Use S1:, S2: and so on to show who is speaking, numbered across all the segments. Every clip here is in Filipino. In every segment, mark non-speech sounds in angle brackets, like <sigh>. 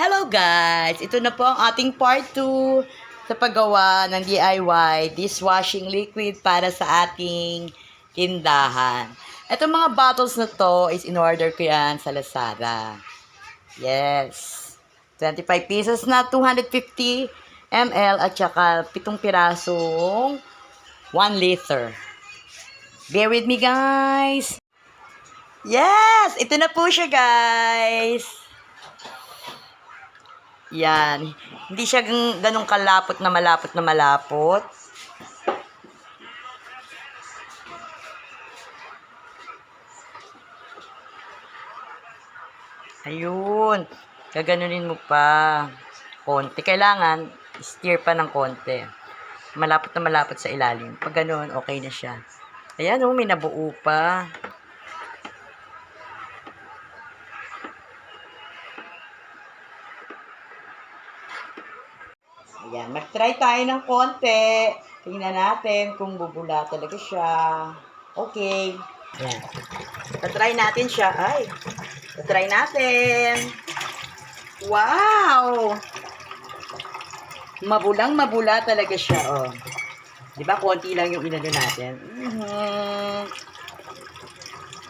S1: Hello guys! Ito na po ang ating part 2 sa paggawa ng DIY dishwashing liquid para sa ating tindahan. Ito mga bottles na to is in order ko yan sa Lazada. Yes. 25 pesos na 250 ml at saka 7 pirasong 1 liter. Bear with me guys! Yes! Ito na po siya guys! Yan. Hindi siya gan- ganun kalapot na malapot na malapot. Ayun. Gaganunin mo pa. Konti. Kailangan, steer pa ng konti. Malapot na malapot sa ilalim. Pag ganun, okay na siya. Ayan, oh, may nabuo pa. Ayan, mag-try tayo ng konti. Tingnan natin kung bubula talaga siya. Okay. Ayan. Tatry natin siya. Ay, tatry natin. Wow! Mabulang mabula talaga siya, oh. Di ba, konti lang yung inano natin. Mhm.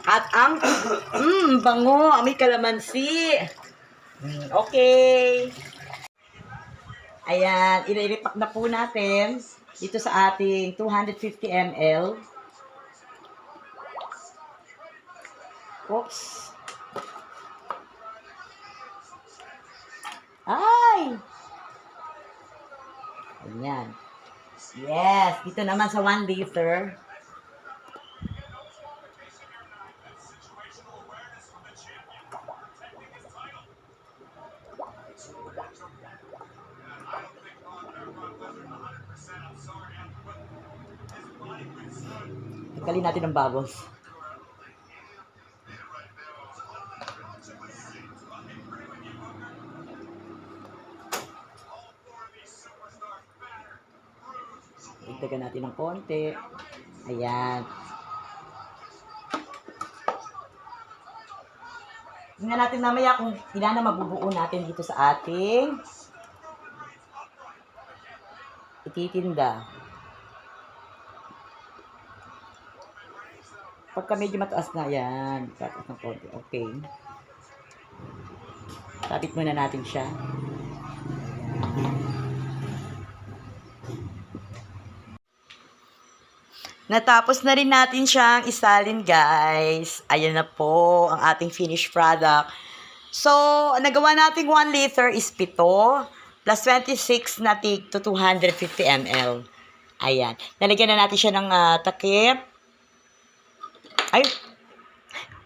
S1: At ang, <coughs> mm, bango, amoy kalamansi. Mm, okay. Ayan, ililipak na po natin dito sa ating 250 ml. Oops. Ay! Ayan. Yes, dito naman sa 1 liter. Tanggalin natin ang bubbles. Dagdagan natin ng konti. Ayan. Tingnan natin mamaya kung ilan na mabubuo natin dito sa ating ititinda. Pagka medyo mataas na, yan. Tataas ng konti. Okay. Tapit muna natin siya. Natapos na rin natin siyang isalin, guys. Ayan na po ang ating finished product. So, nagawa nating 1 liter is 7 plus 26 na tig to 250 ml. Ayan. Nalagyan na natin siya ng ah, takip. Ay,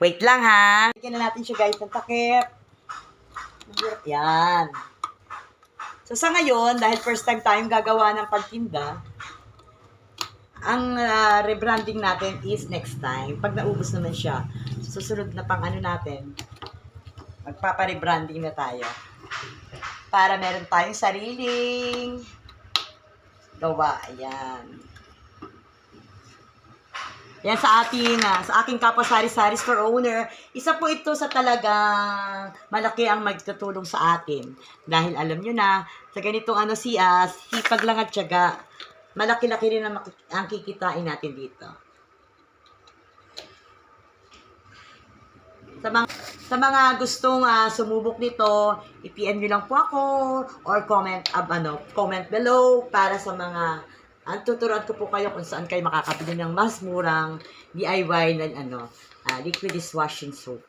S1: wait lang ha. Lagyan na natin siya guys ng takip. Yan. So sa ngayon, dahil first time tayong gagawa ng pagtinda, ang ah, rebranding natin is next time. Pag naubos naman siya, susunod na pang ano natin, magpapa-rebranding na tayo. Para meron tayong sariling gawa. Ayan. Yan sa ating, ah, sa aking kapwa sari-sari store owner, isa po ito sa talagang malaki ang magtutulong sa atin. Dahil alam nyo na, sa ganitong ano si uh, sipag lang tiyaga, malaki-laki rin ang, ang kikitain natin dito. Sa mga, sa mga gustong ah, sumubok nito, i-PM nyo lang po ako or comment ab, ano, comment below para sa mga ang tuturuan ko po kayo kung saan kayo makakabili ng mas murang DIY na ano, ah, liquid dishwashing soap.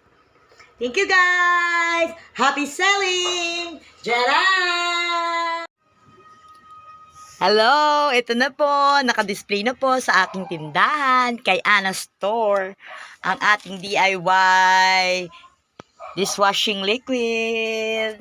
S1: Thank you guys! Happy selling! Jaran! Hello! Ito na po, nakadisplay na po sa aking tindahan kay Ana Store ang ating DIY dishwashing liquid.